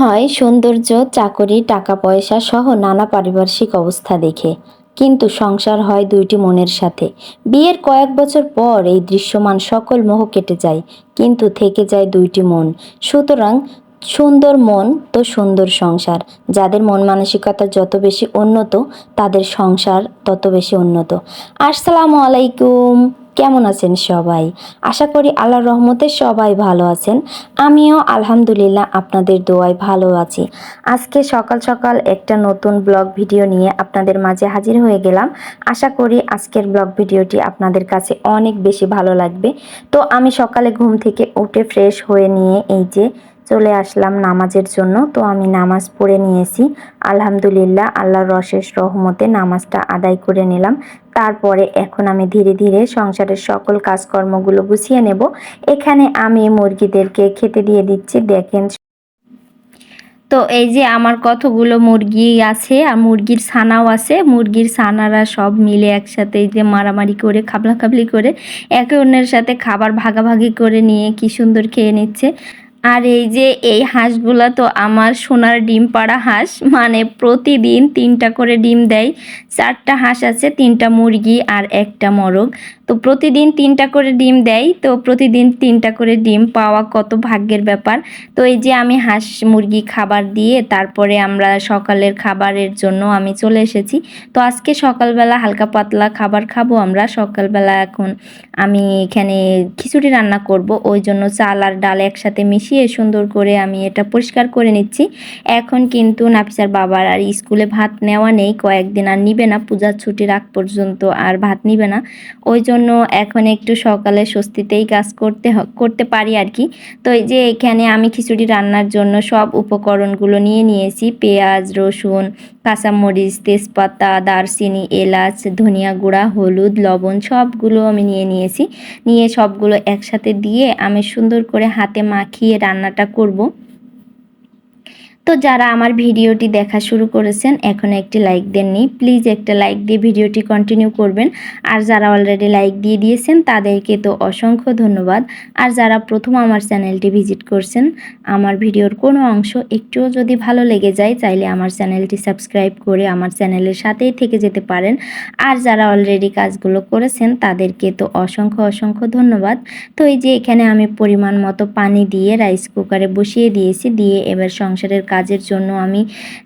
হয় সৌন্দর্য, চাকরি টাকা পয়সা সহ নানা পারিপার্শ্বিক অবস্থা দেখে। কিন্তু সংসার হয় দুইটি মনের সাথে। বিয়ের কয়েক বছর পর এই দৃশ্যমান সকল মোহ কেটে যায়, কিন্তু থেকে যায় দুইটি মন। সুতরাং সুন্দর মন তো সুন্দর সংসার। যাদের মন মানসিকতা যত বেশি উন্নত, তাদের সংসার তত বেশি উন্নত। আসসালামু আলাইকুম, কেমন আছেন সবাই? আশা করি আল্লাহর রহমতে সবাই ভালো আছেন। আমিও আলহামদুলিল্লাহ আপনাদের দোয়ায় ভালো আছি। আজকে সকাল সকাল একটা নতুন ব্লগ ভিডিও নিয়ে আপনাদের মাঝে হাজির হয়ে গেলাম। আশা করি আজকের ব্লগ ভিডিওটি আপনাদের কাছে অনেক বেশি ভালো লাগবে। তো আমি সকালে ঘুম থেকে উঠে ফ্রেশ হয়ে নিয়ে এই যে আসলাম নামাজের জন্য। তো আমি নামাজ পড়ে নিয়েছি। আলহামদুলিল্লাহ, আল্লাহর রশেষ রহমতে নামাজটা আদায় করে নিলাম। তারপরে এখন আমি ধীরে ধীরে সংসারের সকল কাজকর্মগুলো গুছিয়ে নেব। এখানে আমি মুরগিদেরকে খেতে দিয়ে দিচ্ছি, দেখেন। তো এই যে আমার কতগুলো মুরগি আছে, আর মুরগির ছানাও আছে। মুরগির ছানারা সব মিলে একসাথে এই যে মারামারি করে খাবলা খাবলি করে, একে অন্যের সাথে খাবার ভাগাভাগি করে নিয়ে কি সুন্দর খেয়ে নিচ্ছে। আর এই যে এই হাঁসগুলা তো আমার সোনার ডিম পাড়া হাঁস মানে প্রতিদিন তিনটা করে ডিম দেয়। চারটা হাঁস আছে, তিনটা মুরগি আর একটা মরগ। তো প্রতিদিন তিনটা করে ডিম দেয়। তো প্রতিদিন তিনটা করে ডিম পাওয়া কত ভাগ্যের ব্যাপার। তো এই যে আমি হাঁস মুরগি খাবার দিয়ে তারপরে আমরা সকালের খাবারের জন্য আমি চলে এসেছি। তো আজকে সকালবেলা হালকা পাতলা খাবার খাব আমরা। সকালবেলা এখন আমি এখানে খিচুড়ি রান্না করব। ওই জন্য চাল আর ডাল একসাথে মিশিয়ে সুন্দর করে আমি এটা পরিষ্কার করে নিচ্ছি। এখন কিন্তু নাফিসার বাবার আর স্কুলে ভাত নেওয়া নেই। কয়েকদিন আর নিবে না। পূজার ছুটির আগ পর্যন্ত আর ভাত নিবে না। ওই জন্য এখন একটু সকালে স্বস্তিতেই কাজ করতে করতে পারি আর কি। তো এই যে এখানে আমি খিচুড়ি রান্নার জন্য সব উপকরণগুলো নিয়ে নিয়েছি। পেঁয়াজ, রসুন, কাঁচামরিচ, তেজপাতা, দারচিনি, এলাচ, ধনিয়া গুঁড়া, হলুদ, লবণ সবগুলো আমি নিয়ে নিয়েছি। নিয়ে সবগুলো একসাথে দিয়ে আমি সুন্দর করে হাতে মাখিয়ে রান্নাটা করব। তো যারা আমার ভিডিওটি দেখা শুরু করেছেন, এখন একটি লাইক দেননি প্লিজ একটা লাইক দিয়ে ভিডিওটি কন্টিনিউ করবেন। আর যারা অলরেডি লাইক দিয়ে দিয়েছেন, তাদেরকে তো অসংখ্য ধন্যবাদ। আর যারা প্রথম আমার চ্যানেলটি ভিজিট করছেন, আমার ভিডিওর কোনো অংশ একটুও যদি ভালো লেগে যায়, চাইলে আমার চ্যানেলটি সাবস্ক্রাইব করে আমার চ্যানেলের সাথেই থেকে যেতে পারেন। আর যারা অলরেডি কাজগুলো করেছেন, তাদেরকে তো অসংখ্য অসংখ্য ধন্যবাদ। তো এই যে এখানে আমি পরিমাণ মতো পানি দিয়ে রাইস কুকারে বসিয়ে দিয়েছি, দিয়ে এবার সংসারের কাজের জন্য আমি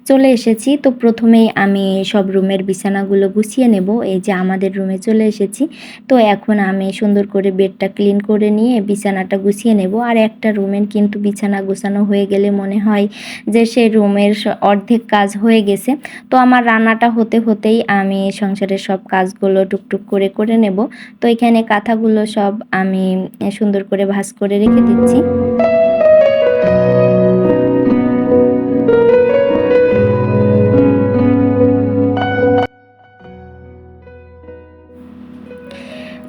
চলে এসেছি। তো প্রথমেই আমি সব রুমের বিছানাগুলো গুছিয়ে নেব। এই যে আমাদের রুমে চলে এসেছি। তো এখন আমি সুন্দর করে বেডটা ক্লিন করে নিয়ে বিছানাটা গুছিয়ে নেব। আর একটা রুমের কিন্তু বিছানা গোছানো হয়ে গেলে মনে হয় যে সেই রুমের অর্ধেক কাজ হয়ে গেছে। তো আমার রান্নাটা হতে হতেই আমি সংসারের সব কাজগুলো টুকটুক করে করে নেব। তো এখানে কাঁথাগুলো সব আমি সুন্দর করে ভাজ করে রেখে দিচ্ছি।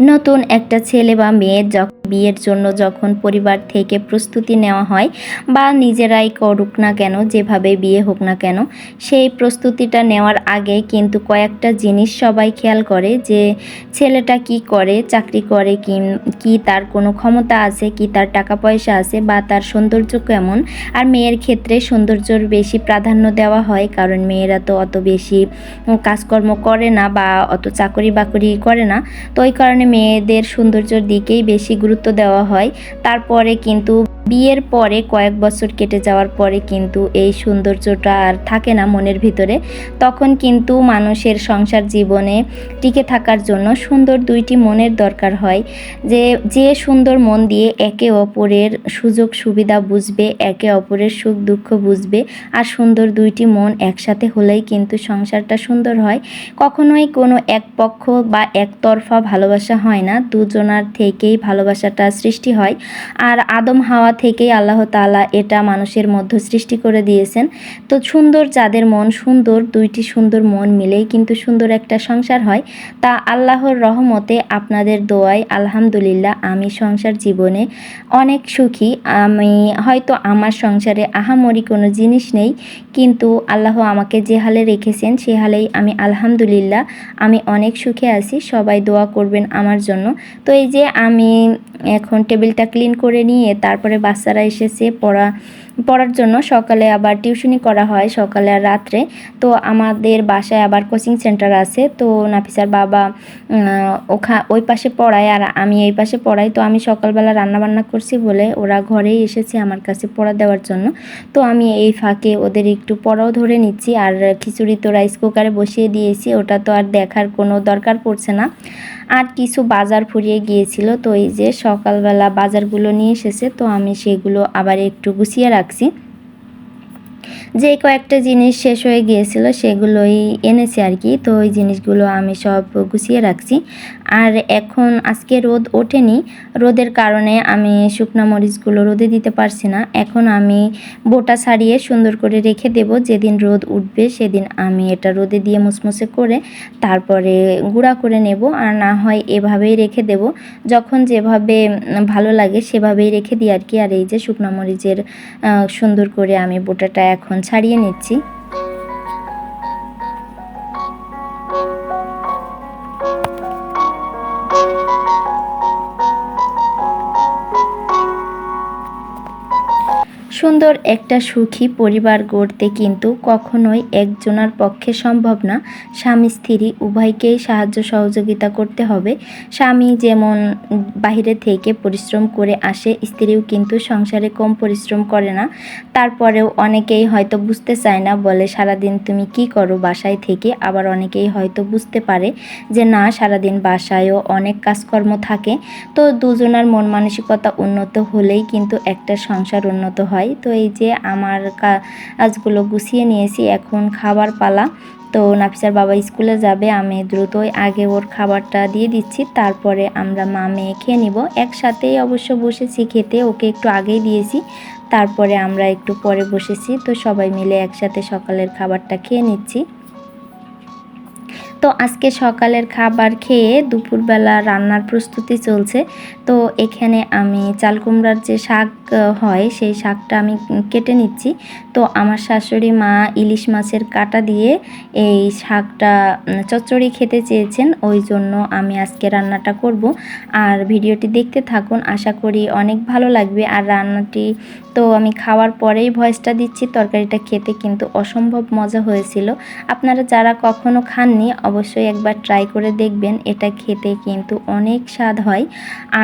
নতুন একটা ছেলে বা মেয়ে যখন বিয়ের জন্য যখন পরিবার থেকে প্রস্তুতি নেওয়া হয় বা নিজেরাই করুক না কেন, যেভাবে বিয়ে হোক না কেন, সেই প্রস্তুতিটা নেওয়ার আগে কিন্তু কয়েকটা জিনিস সবাই খেয়াল করে যে ছেলেটা কি করে, চাকরি করে কি কি তার কোনো ক্ষমতা আছে, কি তার টাকা পয়সা আছে বা তার সৌন্দর্য কেমন। আর মেয়ের ক্ষেত্রে সৌন্দর্যর বেশি প্রাধান্য দেওয়া হয়, কারণ মেয়েরা তো অত বেশি কাজকর্ম করে না বা অত চাকরি বাকরি করে না। তো ওই কারণে মেয়েদের সৌন্দর্যের দিকেই বেশি গুরুত্ব দেওয়া হয়। তারপরে কিন্তু বিয়ের পরে কয়েক বছর কেটে যাওয়ার পরে কিন্তু এই সৌন্দর্যটা আর থাকে না মনের ভিতরে। তখন কিন্তু মানুষের সংসার জীবনে টিকে থাকার জন্য সুন্দর দুইটি মনের দরকার হয়। যে যে সুন্দর মন দিয়ে একে অপরের সুযোগ সুবিধা বুঝবে, একে অপরের সুখ দুঃখ বুঝবে আর সুন্দর দুইটি মন একসাথে হলেই কিন্তু সংসারটা সুন্দর হয়। কখনোই কোনো এক পক্ষ বা একতরফা ভালোবাসা হয় না। দুজনার থেকেই ভালোবাসাটা সৃষ্টি হয়। আর আদম হাওয়া থেকেই আল্লাহ তালা এটা মানুষের মধ্যে সৃষ্টি করে দিয়েছেন। তো সুন্দর যাদের মন সুন্দর, দুইটি সুন্দর মন মিলেই কিন্তু সুন্দর একটা সংসার হয়। তা আল্লাহর রহমতে আপনাদের দোয়ায় আলহামদুলিল্লাহ আমি সংসার জীবনে অনেক সুখী। আমি হয়তো আমার সংসারে আহামরি কোনো জিনিস নেই, কিন্তু আল্লাহ আমাকে যে হালে রেখেছেন সে হালেই আমি আলহামদুলিল্লাহ, আমি অনেক সুখে আছি, সবাই দোয়া করবেন আমার জন্য। তো এই যে আমি এখন টেবিলটা ক্লিন করে নিয়ে তারপরে বাচ্চারা এসেছে পড়া পড়ার জন্য সকালে আবার টিউশনি করা হয় সকালে আর রাত্রে। তো আমাদের বাসায় আবার কোচিং সেন্টার আছে। তো নাফিসার বাবা ওখা, ওই পাশে পড়ায় আর আমি এই পাশে পড়াই। তো আমি সকালবেলা রান্নাবান্না করছি বলে ওরা ঘরেই এসেছে আমার কাছে পড়া দেওয়ার জন্য। তো আমি এই ফাঁকে ওদের একটু পড়াও ধরে নিচ্ছি আর খিচুড়ি তো রাইস কুকারে বসিয়ে দিয়েছি। ওটা তো আর দেখার কোনো দরকার পড়ছে না। আর কিছু বাজার ফুরিয়ে গিয়েছিল। তো এই যে সকালবেলা বাজারগুলো নিয়ে এসেছে। তো আমি সেগুলো আবার একটু গুছিয়ে রাখছি যে কয়েকটা জিনিস শেষ হয়ে গিয়েছিল সেগুলোই এনেছি আর কি। তো ওই জিনিসগুলো আমি সব গুছিয়ে রাখছি। আর এখন আজকে রোদ ওঠেনি। রোদের কারণে আমি শুকনো মরিচগুলো রোদে দিতে পারছি না। এখন আমি বোটা ছাড়িয়ে সুন্দর করে রেখে দেব। যেদিন রোদ উঠবে সেদিন আমি এটা রোদে দিয়ে মুসমুসে করে তারপরে গুঁড়া করে নেব। আর না হয় এভাবেই রেখে দেব। যখন যেভাবে ভালো লাগে সেভাবেই রেখে দিই আর কি। আর এই যে শুকনো মরিচের সুন্দর করে আমি বোটাটা এখন ছাড়িয়ে নিচ্ছি। সুন্দর একটা সুখী পরিবার গড়তে কিন্তু কখনোই একজনের পক্ষে সম্ভব না। স্বামী, স্ত্রী উভয়কেই সাহায্য সহযোগিতা করতে হবে। স্বামী যেমন বাহিরে থেকে পরিশ্রম করে আসে, স্ত্রীও কিন্তু সংসারে কম পরিশ্রম করে না। তারপরেও অনেকেই হয়তো বুঝতে চায় না, বলে, সারাদিন তুমি কি করো বাসায় থেকে? আবার অনেকেই হয়তো বুঝতে পারে যে, না, সারাদিন বাসায়ও অনেক কাজকর্ম থাকে। তো দুজনার মন মানসিকতা উন্নত হলেই কিন্তু একটা সংসার উন্নত হয়। তো এই যে আমার কাজগুলো গুছিয়ে নিয়েছি, এখন খাবার পালা। তো নাফিসার বাবা স্কুলে যাবে, আমি দ্রুতই আগে ওর খাবারটা দিয়ে দিচ্ছি, তারপরে আমরা মা মেয়ে খেয়ে নিব। একসাথেই অবশ্য বসেছি খেতে, ওকে একটু আগেই দিয়েছি, তারপরে আমরা একটু পরে বসেছি, তো সবাই মিলে একসাথে সকালের খাবারটা খেয়ে নিচ্ছি। তো আজকে সকালের খাবার খেয়ে দুপুরবেলা রান্নার প্রস্তুতি চলছে। তো এখানে আমি চাল কুমড়ার যে শাক হয় সেই শাকটা আমি কেটে নিচ্ছি। তো আমার শাশুড়ি মা ইলিশ মাছের কাটা দিয়ে এই শাকটা চচ্চড়ি খেতে চেয়েছেন, ওই জন্য আমি আজকে রান্নাটা করব। আর ভিডিওটি দেখতে থাকুন, আশা করি অনেক ভালো লাগবে। আর রান্নাটি, তো আমি খাওয়ার পরেই ভয়েসটা দিচ্ছি, তরকারিটা খেতে কিন্তু অসম্ভব মজা হয়েছিল। আপনারা যারা কখনো খাননি অবশ্যই একবার ট্রাই করে দেখবেন, এটা খেতে কিন্তু অনেক স্বাদ হয়।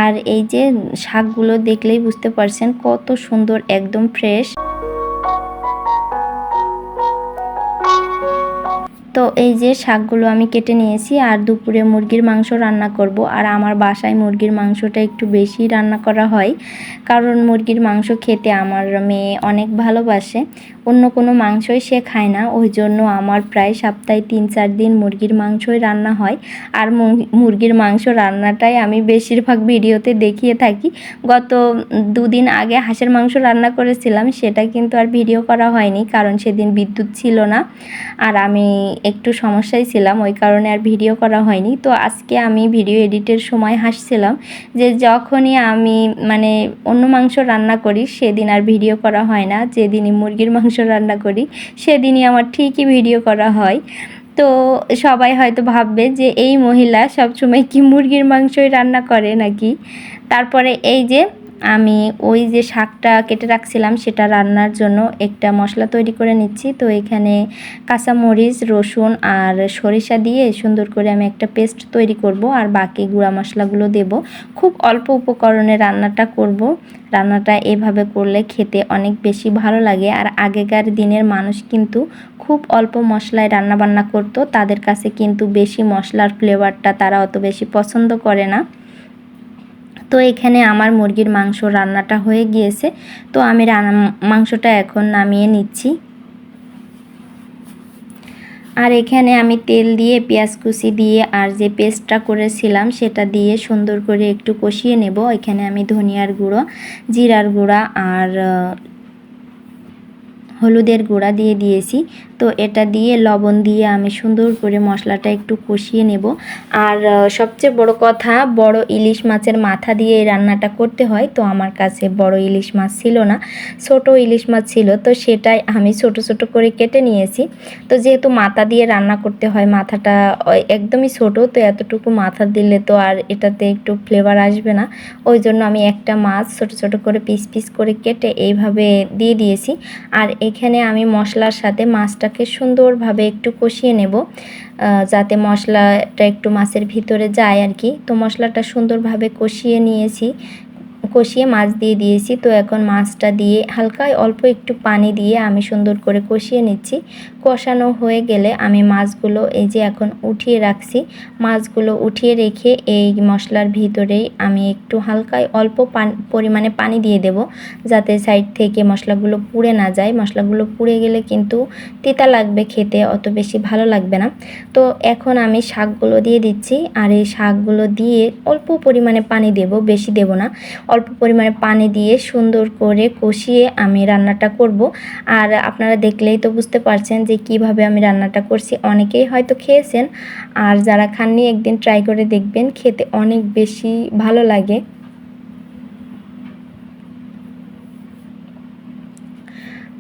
আর এই যে শাকগুলো দেখলেই বুঝতে পারছেন কত সুন্দর, একদম ফ্রেশ তো এই যে শাকগুলো আমি কেটে নিয়েছি আর দুপুরে মুরগির মাংস রান্না করব। আর আমার বাসায় মুরগির মাংসটা একটু বেশি রান্না করা হয়। কারণ মুরগির মাংস খেতে আমার মেয়ে অনেক ভালোবাসে। অন্য কোনো মাংসই সে খায় না। ওই জন্য আমার প্রায় সপ্তাহে তিন চার দিন মুরগির মাংসই রান্না হয়। আর মুরগির মাংস রান্নাটাই আমি বেশিরভাগ ভিডিওতে দেখিয়ে থাকি। গত দুদিন আগে হাঁসের মাংস রান্না করেছিলাম, সেটা কিন্তু আর ভিডিও করা হয়নি। কারণ সেদিন বিদ্যুৎ ছিল না। আর আমি একটু সমস্যায় ছিলাম, ওই কারণে আর ভিডিও করা হয়নি। তো আজকে আমি ভিডিও এডিটের সময় হাসছিলাম যে যখনই আমি মানে অন্য মাংস রান্না করি, সেদিন আর ভিডিও করা হয় না। যেদিনই মুরগির মাংস রান্না করি, সেদিনই আমার ঠিকই ভিডিও করা হয়। তো সবাই হয়তো ভাববে যে এই মহিলা সবসময় কি মুরগির মাংসই রান্না করে নাকি? তারপরে এই যে আমি ওই যে শাকটা কেটে রাখছিলাম, সেটা রান্নার জন্য একটা মশলা তৈরি করে নিচ্ছি। তো এখানে কাঁচামরিচ, রসুন আর সরিষা দিয়ে সুন্দর করে আমি একটা পেস্ট তৈরি করব আর বাকি গুঁড়া মশলাগুলো দেব। খুব অল্প উপকরণে রান্নাটা করব। রান্নাটা এভাবে করলে খেতে অনেক বেশি ভালো লাগে আর আগেকার দিনের মানুষ কিন্তু খুব অল্প মশলায় রান্না বান্না করতো। তাদের কাছে কিন্তু বেশি মশলার ফ্লেভারটা তারা অত বেশি পছন্দ করে না। তো এখানে আমার মুরগির মাংস রান্নাটা হয়ে গিয়েছে। তো আমি মাংসটা এখন নামিয়ে নিচ্ছি। আর এখানে আমি তেল দিয়ে, পেঁয়াজ কুচি দিয়ে আর যে পেস্টটা করেছিলাম সেটা দিয়ে সুন্দর করে একটু কষিয়ে নেব। এখানে আমি ধনিয়ার গুঁড়ো, জিরার গুঁড়া আর হলুদের গুঁড়া দিয়ে দিয়েছি। তো এটা দিয়ে লবণ দিয়ে আমি সুন্দর করে মশলাটা একটু কষিয়ে নেব। আর সবচেয়ে বড় কথা, বড় ইলিশ মাছের মাথা দিয়ে এই রান্নাটা করতে হয়, তো আমার কাছে বড় ইলিশ মাছ ছিল না, ছোট ইলিশ মাছ ছিল, তো সেটাই আমি ছোট ছোট করে কেটে নিয়েছি। তো যেহেতু মাথা দিয়ে রান্না করতে হয়, মাথাটা একদমই ছোট, তো এতটুকু মাথা দিলে তো আর এটাতে একটু ফ্লেভার আসবে না। ওই জন্য আমি একটা মাছ ছোট ছোট করে পিস পিস করে কেটে এইভাবে দিয়ে দিয়েছি। আর এখানে আমি মশলার সাথে মাছটাকে সুন্দরভাবে একটু কষিয়ে নেব যাতে মশলাটা একটু মাছের ভিতরে যায় আর কি। তো মশলাটা সুন্দরভাবে কষিয়ে নিয়েছি। কষিয়ে মাছ দিয়ে দিয়েছি। তো এখন মাছটা দিয়ে হালকায় অল্প একটু পানি দিয়ে আমি সুন্দর করে কষিয়ে নিচ্ছি। কষানো হয়ে গেলে আমি মাছগুলো এই যে এখন উঠিয়ে রাখছি। মাছগুলো উঠিয়ে রেখে এই মশলার ভিতরেই আমি একটু হালকায় অল্প পরিমাণে পানি দিয়ে দেব। যাতে সাইড থেকে মশলাগুলো পুড়ে না যায়। মশলাগুলো পুড়ে গেলে কিন্তু তিতা লাগবে খেতে, অত বেশি ভালো লাগবে না। তো এখন আমি শাকগুলো দিয়ে দিচ্ছি। আর এই শাকগুলো দিয়ে অল্প পরিমাণে পানি দেব, বেশি দেব না। অল্প পরিমাণে পানি দিয়ে সুন্দর করে কষিয়ে আমি রান্নাটা করব। আর আপনারা দেখলেই তো বুঝতে পারছেন যে কীভাবে আমি রান্নাটা করছি। অনেকেই হয়তো খেয়েছেন, আর যারা খাননি একদিন ট্রাই করে দেখবেন, খেতে অনেক বেশি ভালো লাগে।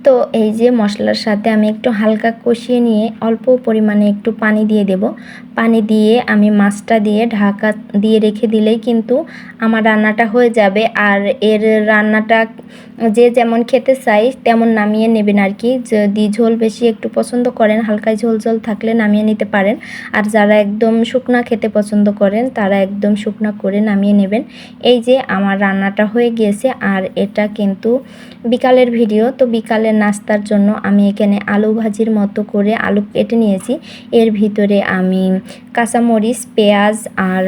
তো এই যে মশলার সাথে আমি একটু হালকা কষিয়ে নিয়ে অল্প পরিমাণে একটু পানি দিয়ে দেব। পানি দিয়ে আমি মাছটা দিয়ে ঢাকা দিয়ে রেখে দিলেই কিন্তু আমার রান্নাটা হয়ে যাবে। আর এর রান্নাটা যে যেমন খেতে চাই তেমন নামিয়ে নেবেন আর কি যদি ঝোল বেশি একটু পছন্দ করেন হালকা ঝোল ঝোল থাকলে নামিয়ে নিতে পারেন। আর যারা একদম শুকনা খেতে পছন্দ করেন, তারা একদম শুকনা করে নামিয়ে নেবেন। এই যে আমার রান্নাটা হয়ে গিয়েছে। আর এটা কিন্তু বিকালের ভিডিও। তো বিকালের নাস্তার জন্য আমি এখানে আলু ভাজির মতো করে আলু কেটে নিয়েছি। এর ভিতরে আমি কাঁচামরিচ, পেঁয়াজ আর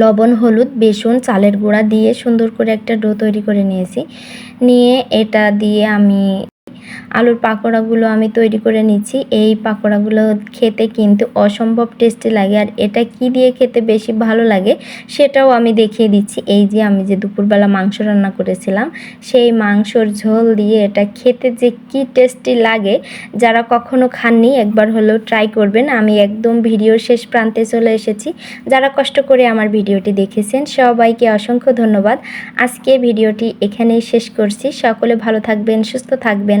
লবণ, হলুদ, বেসন, চালের গুঁড়া দিয়ে সুন্দর করে একটা ডো তৈরি করে নিয়েছি। নিয়ে এটা দিয়ে আমি আলুর পাকোড়াগুলো আমি তৈরি করে নিচ্ছি। এই পাকোড়াগুলো খেতে কিন্তু অসম্ভব টেস্টি লাগে। আর এটা কি দিয়ে খেতে বেশি ভালো লাগে সেটাও আমি দেখিয়ে দিচ্ছি। এই যে আমি যে দুপুরবেলা মাংস রান্না করেছিলাম, সেই মাংসর ঝোল দিয়ে এটা খেতে যে কি টেস্টি লাগে, যারা কখনো খাননি একবার হলেও ট্রাই করবেন। আমি একদম ভিডিওর শেষ প্রান্তে চলে এসেছি। যারা কষ্ট করে আমার ভিডিওটি দেখেছেন, সবাইকে অসংখ্য ধন্যবাদ। আজকে ভিডিওটি এখানেই শেষ করছি। সকলে ভালো থাকবেন, সুস্থ থাকবেন।